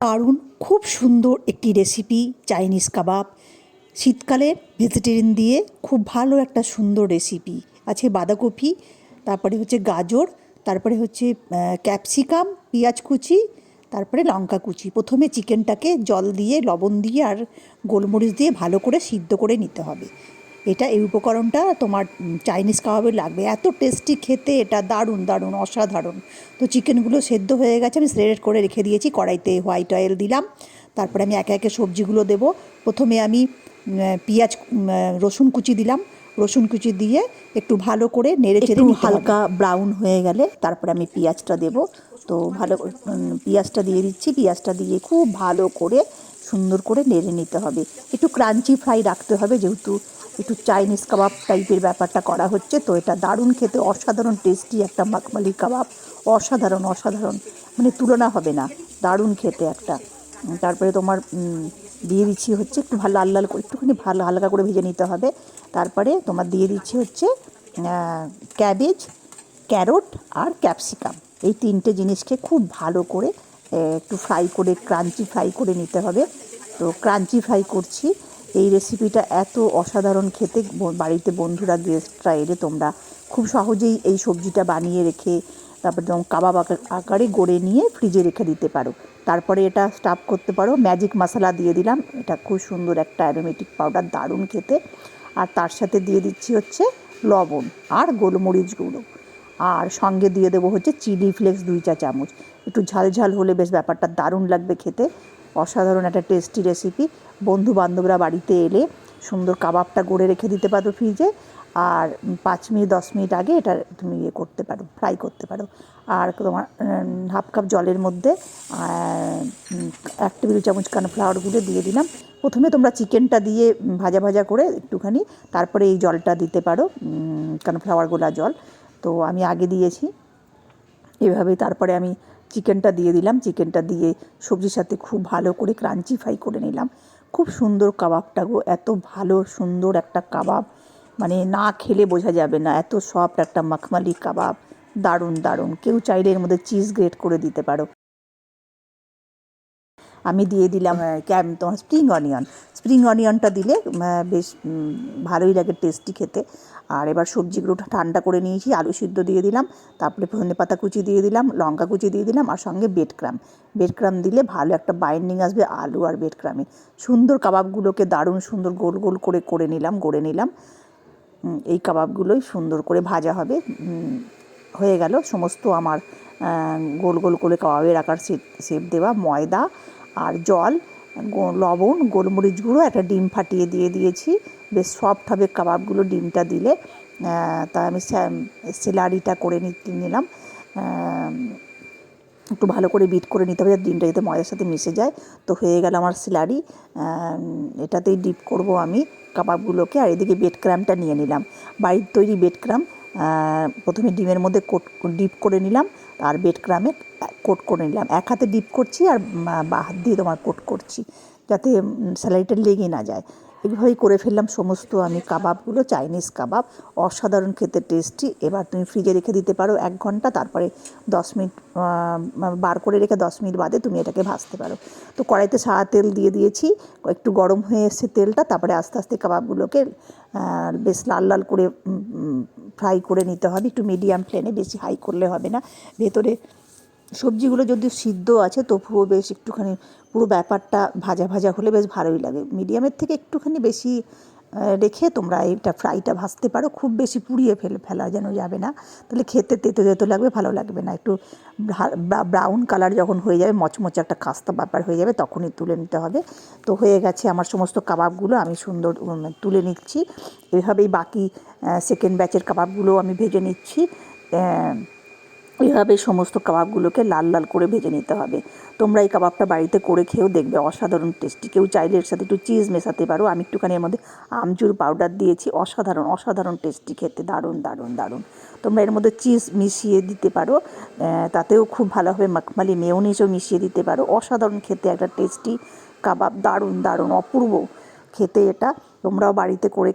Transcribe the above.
দারুণ, খুব সুন্দর একটি রেসিপি চাইনিজ কাবাব শীতকালে ভেজিটেরিয়ান দিয়ে খুব ভালো একটা সুন্দর রেসিপি আছে বাঁধাকপি, তারপরে হচ্ছে গাজর, তারপরে হচ্ছে ক্যাপসিকাম পেঁয়াজ কুচি, তারপরে লঙ্কা কুচি। প্রথমে চিকেনটাকে জল দিয়ে, লবণ দিয়ে আর গোলমরিচ দিয়ে ভালো করে সিদ্ধ করে নিতে হবে। এটা এই উপকরণটা তোমার চাইনিজ কাবাবে লাগবে। এত টেস্টি খেতে এটা দারুণ দারুণ অসাধারণ। তো চিকেনগুলো সেদ্ধ হয়ে গেছে আমি স্রেড করে রেখে দিয়েছি কড়াইতে হোয়াইট অয়েল দিলাম। তারপরে আমি একে একে সবজিগুলো দেব। প্রথমে আমি পেঁয়াজ রসুন কুচি দিলাম। রসুন কুচি দিয়ে একটু ভালো করে নেড়ে চেড়ে হালকা ব্রাউন হয়ে গেলে তারপরে আমি পেঁয়াজটা দেব। তো ভালো পেঁয়াজটা দিয়ে দিচ্ছি। পেঁয়াজটা দিয়ে খুব ভালো করে সুন্দর করে নেড়ে নিতে হবে। একটু ক্রাঞ্চি ফ্রাই রাখতে হবে, যেহেতু একটু চাইনিজ কাবাব টাইপের ব্যাপারটা করা হচ্ছে, তো এটা দারুণ খেতে, অসাধারণ টেস্টি একটা মাখমালি কাবাব অসাধারণ অসাধারণ। মানে তুলনা হবে না, দারুণ খেতে একটা। তারপরে তোমার দিয়ে দিচ্ছি হচ্ছে একটু ভালো লাল লাল করে, একটুখানি ভালো হালকা করে ভেজে নিতে হবে। তারপরে তোমার দিয়ে দিচ্ছি হচ্ছে ক্যাবেজ ক্যারট আর ক্যাপসিকাম এই তিনটে জিনিসকে খুব ভালো করে একটু ফ্রাই করে ক্রাঞ্চি ফ্রাই করে নিতে হবে। তো ক্রাঞ্চি ফ্রাই করছি। এই রেসিপিটা এত অসাধারণ খেতে। বাড়িতে বন্ধুরা গেস্টরা এলে তোমরা খুব সহজেই এই সবজিটা বানিয়ে রেখে, তারপর যেমন কাবাব আকারে গড়ে নিয়ে ফ্রিজে রেখে দিতে পারো। তারপরে এটা স্টাফ করতে পারো। ম্যাজিক মশলা দিয়ে দিলাম। এটা খুব সুন্দর একটা অ্যারোমেটিক পাউডার দারুণ খেতে। আর তার সাথে দিয়ে দিচ্ছি হচ্ছে লবণ আর গোলমরিচ গুঁড়ো। আর সঙ্গে দিয়ে দেবো হচ্ছে চিলি ফ্লেক্স দুই চা চামচ। একটু ঝাল ঝাল হলে বেশ ব্যাপারটা দারুণ লাগবে খেতে। অসাধারণ একটা টেস্টি রেসিপি বন্ধু বান্ধবরা বাড়িতে এলে সুন্দর কাবাবটা গড়ে রেখে দিতে পারো ফ্রিজে আর পাঁচ মিনিট, দশ মিনিট আগে এটা তুমি ইয়ে করতে পারো ফ্রাই করতে পারো। আর তোমার হাফ কাপ জলের মধ্যে এক টেবিল চামচ কানফ্লাওয়ার গুলে দিয়ে দিলাম। প্রথমে তোমরা চিকেনটা দিয়ে ভাজা ভাজা করে একটুখানি, তারপরে এই জলটা দিতে পারো কানফ্লাওয়ার গোলা জল। তো আমি আগে দিয়েছি। এভাবে তারপরে আমি চিকেনটা দিয়ে দিলাম। চিকেনটা দিয়ে সবজির সাথে খুব ভালো করে ক্রাঞ্চি ফ্রাই করে নিলাম। খুব সুন্দর কাবাবটা গো, এত ভালো সুন্দর একটা কাবাব। মানে না খেলে বোঝা যাবে না, এত সফট একটা মাখমালি কাবাব। দারুণ দারুণ। কেউ চাইলে এর মধ্যে চিজ গ্রেট করে দিতে পারো। আমি দিয়ে দিলাম ক্যাম, তোমার স্প্রিং অনিয়ন। স্প্রিং অনিয়নটা দিলে বেশ ভালোই লাগে টেস্টি খেতে। আর এবার সবজিগুলো ঠান্ডা করে নিয়েছি, আলু সিদ্ধ দিয়ে দিলাম, তারপরে ধনে পাতা কুচি দিয়ে দিলাম, লঙ্কা কুচি দিয়ে দিলাম, আর সঙ্গে বেড ক্রাম। বেড ক্রাম দিলে ভালো একটা বাইন্ডিং আসবে আলু আর বেড ক্রামে। সুন্দর কাবাবগুলোকে দারুণ সুন্দর গোল গোল করে করে নিলাম, গড়ে নিলাম। এই কাবাবগুলোই সুন্দর করে ভাজা হবে। হয়ে গেল সমস্ত আমার গোল গোল করে কাবাবের আকার শেপ দেওয়া ময়দা আর জল লবণ, গোলমরিচ গুঁড়ো, একটা ডিম ফাটিয়ে দিয়ে দিয়েছি। বেশ সফট হবে কাবাবগুলো ডিমটা দিলে তা আমি স্যালারিটা করে নিলাম। একটু ভালো করে বিট করে নিতে হবে যাতে ডিমটা যাতে ময়দার সাথে মিশে যায়। তো হয়ে গেল আমার স্যালারি এটাতেই ডিপ করব আমি কাবাবগুলোকে। আর এদিকে বেড ক্রামটা নিয়ে নিলাম। বাড়ির তৈরি বেড ক্রাম। প্রথমে ডিমের মধ্যে কোট, ডিপ করে নিলাম, আর বেড ক্রামে কোট করে নিলাম। এক হাতে ডিপ করছি আর বা হাত দিয়ে তোমার কোট করছি, যাতে স্যালারিটা লেগে না যায়। এইভাবেই করে ফেললাম সমস্ত আমি কাবাবগুলো, চাইনিজ কাবাব, অসাধারণ খেতে টেস্টি। এবার তুমি ফ্রিজে রেখে দিতে পারো এক ঘণ্টা, তারপরে দশ মিনিট বার করে রেখে দশ মিনিট বাদে তুমি এটাকে ভাজতে পারো। তো কড়াইতে সাদা তেল দিয়ে দিয়েছি, একটু গরম হয়ে এসছে তেলটা, তারপরে আস্তে আস্তে কাবাবগুলোকে বেশ লাল লাল করে ফ্রাই করে নিতে হবে। একটু মিডিয়াম ফ্লেমে বেশি হাই করলে হবে না। ভেতরে সবজিগুলো যদি সিদ্ধ আছে, তবুও বেশ একটুখানি পুরো ব্যাপারটা ভাজা ভাজা হলে বেশ ভালোই লাগে। মিডিয়ামের থেকে একটুখানি বেশি রেখে তোমরা এইটা ফ্রাইটা ভাজতে পারো। খুব বেশি পুড়িয়ে ফেলে, ফেলা যেন যাবে না। তাহলে খেতে তেতো তেতো লাগবে, ভালো লাগবে না। একটু ব্রাউন কালার যখন হয়ে যাবে, মচমচে একটা খাস্তা ব্যাপার হয়ে যাবে, তখনই তুলে নিতে হবে। তো হয়ে গেছে আমার সমস্ত কাবাবগুলো, আমি সুন্দর তুলে নিচ্ছি। এভাবেই বাকি সেকেন্ড ব্যাচের কাবাবগুলো আমি ভেজে নিচ্ছি। এভাবে সমস্ত কাবাবগুলোকে লাল লাল করে ভেজে নিতে হবে। তোমরা এই কাবাবটা বাড়িতে করে খেয়েও দেখবে। অসাধারণ টেস্টি। কেউ চাইলে এর সাথে একটু চিজ মেশাতে পারো। আমি একটুখানি এর মধ্যে আমচুর পাউডার দিয়েছি। অসাধারণ অসাধারণ টেস্টি খেতে। দারুণ দারুণ দারুণ। তোমরা এর মধ্যে চিজ মিশিয়ে দিতে পারো। তাতেও খুব ভালো হবে মাখমালি মেয়নিজও মিশিয়ে দিতে পারো। অসাধারণ খেতে একটা টেস্টি কাবাব। দারুণ দারুণ, অপূর্ব খেতে এটা। তোমরাও বাড়িতে করে